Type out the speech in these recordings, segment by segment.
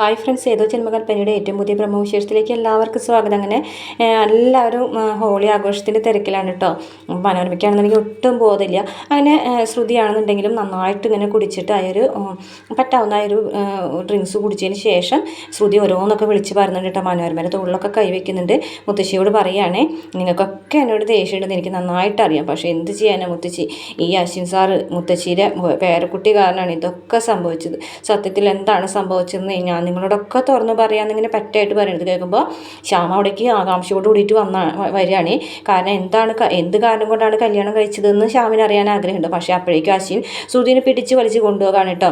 Hi friends ഏതോ ജന്മകൽപ്പനയുടെ ഏറ്റവും പുതിയ വിശേഷത്തിലേക്ക് എല്ലാവർക്കും സ്വാഗതം. അങ്ങനെ എല്ലാവരും ഹോളി ആഘോഷത്തിന്റെ തിരക്കിലാണ് കേട്ടോ മനോരമയ്ക്കാണെന്നുണ്ടെങ്കിൽ ഒട്ടും ബോധമില്ല. അങ്ങനെ ശ്രുതിയാണെന്നുണ്ടെങ്കിലും നന്നായിട്ട് ഇങ്ങനെ കുടിച്ചിട്ട് ഒരു പറ്റാവുന്ന ഒരു ഡ്രിങ്ക്സ് കുടിച്ചതിന് ശേഷം ശ്രുതി ഓരോന്നൊക്കെ വിളിച്ച് പറയുന്നുണ്ട് കേട്ടോ മനോരമയുടെ തോളിലൊക്കെ കൈവയ്ക്കുന്നുണ്ട് മുത്തശ്ശിയോട് പറയുകയാണേ നിങ്ങൾക്കൊക്കെ എന്നോട് ദേഷ്യമുണ്ടെന്ന് എനിക്ക് നന്നായിട്ട് അറിയാം പക്ഷേ എന്ത് ചെയ്യാനാണ് മുത്തശ്ശി? ഈ അശ്വിൻ സാറ് മുത്തശ്ശിയുടെ പേരക്കുട്ടി കാരണമാണ് ഇതൊക്കെ സംഭവിച്ചത്. സത്യത്തിൽ എന്താണ് സംഭവിച്ചതെന്ന് ഞാൻ നിങ്ങളോടൊക്കെ തുറന്നു പറയാമെന്നിങ്ങനെ പറ്റായിട്ട് പറയുന്നത് കേൾക്കുമ്പോൾ ശ്യാമ അവിടേക്ക് ആകാംക്ഷയോട് കൂടിയിട്ട് വന്ന വരികയാണ്. കാരണം എന്താണ് എന്ത് കാരണം കൊണ്ടാണ് കല്യാണം കഴിച്ചതെന്ന് ശ്യാമിന് അറിയാൻ ആഗ്രഹമുണ്ട്. പക്ഷേ അപ്പോഴേക്കും അശ്വിൻ സുധീനെ പിടിച്ച് വലിച്ച് കൊണ്ടുപോകാണ് കേട്ടോ.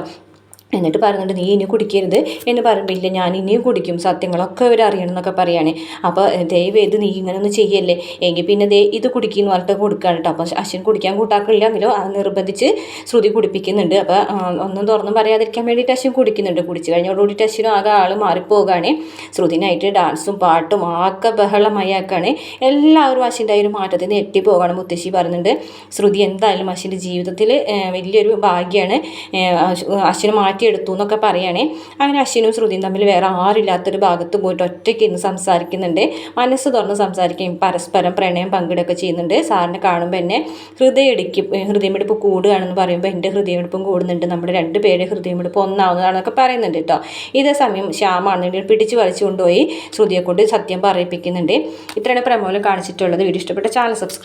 എന്നിട്ട് പറയുന്നുണ്ട് നീ ഇനി കുടിക്കരുത്. എന്ന് പറയുമ്പോൾ ഞാൻ ഇനിയും കുടിക്കും. സത്യങ്ങളൊക്കെ ഇവർ അറിയണം എന്നൊക്കെ പറയുകയാണ് അപ്പോൾ ദൈവം ഇത് നീ ഇങ്ങനെ ഒന്നും ചെയ്യല്ലേ? എങ്കിൽ പിന്നെ ദേ ഇത് കുടിക്കുന്നു പറഞ്ഞിട്ട് കൊടുക്കുകയാണ് കേട്ടോ അപ്പോൾ അശ്വിൻ കുടിക്കാൻ കൂട്ടാക്കില്ലെങ്കിലും അത് നിർബന്ധിച്ച് ശ്രുതി കുടിപ്പിക്കുന്നുണ്ട്. അപ്പോൾ ഒന്നും തുറന്നും പറയാതിരിക്കാൻ വേണ്ടിയിട്ട് അശ്വിൻ കുടിക്കുന്നുണ്ട്. കുടിച്ചു കഴിഞ്ഞോടുകൂടി അശ്വിനും ആകെ ആൾ മാറിപ്പോവുകയാണ് ശ്രുതിനായിട്ട് ഡാൻസും പാട്ടും ആകെ ബഹളമയാക്കാണ്. എല്ലാവരും അശ്വിന്റെ ആ ഒരു മാറ്റത്തിൽ നിന്ന് എത്തിപ്പോകാണ് മുത്തശ്ശി പറയുന്നുണ്ട് ശ്രുതി എന്തായാലും അശ്വിന്റെ ജീവിതത്തിൽ വലിയൊരു ഭാഗ്യമാണ് അശ്വിനെ മാറ്റിയെടുത്തു എന്നൊക്കെ പറയുകയാണേ. അങ്ങനെ അശ്വിനും ശ്രുതിയും തമ്മിൽ വേറെ ആരില്ലാത്തൊരു ഭാഗത്ത് പോയിട്ട് ഒറ്റയ്ക്ക് ഇരുന്ന് സംസാരിക്കുന്നുണ്ട്. മനസ്സ് തുറന്ന് സംസാരിക്കുകയും പരസ്പരം പ്രണയം പങ്കിടുകയൊക്കെ ചെയ്യുന്നുണ്ട്. സാറിനെ കാണുമ്പോൾ എന്നെ ഹൃദയമിടിക്കും ഹൃദയമെടുപ്പ് കൂടുകയാണെന്ന് പറയുമ്പോൾ എന്റെ ഹൃദയമെടുപ്പും കൂടുന്നുണ്ട്. നമ്മുടെ രണ്ട് പേരുടെ ഹൃദയമെടുപ്പ് ഒന്നാവുന്നതാണെന്നൊക്കെ പറയുന്നുണ്ട് കേട്ടോ. ഇതേ സമയം ശ്യാമാണെന്നുണ്ടെങ്കിൽ പിടിച്ച് വലിച്ചു കൊണ്ടുപോയി സത്യം പറയിപ്പിക്കുന്നുണ്ട്. ഇത്രയാണ് പ്രമോലം കാണിച്ചിട്ടുള്ളത്. വീഡിയോ ഇഷ്ടപ്പെട്ട ചാനൽ സബ്സ്ക്രൈബ്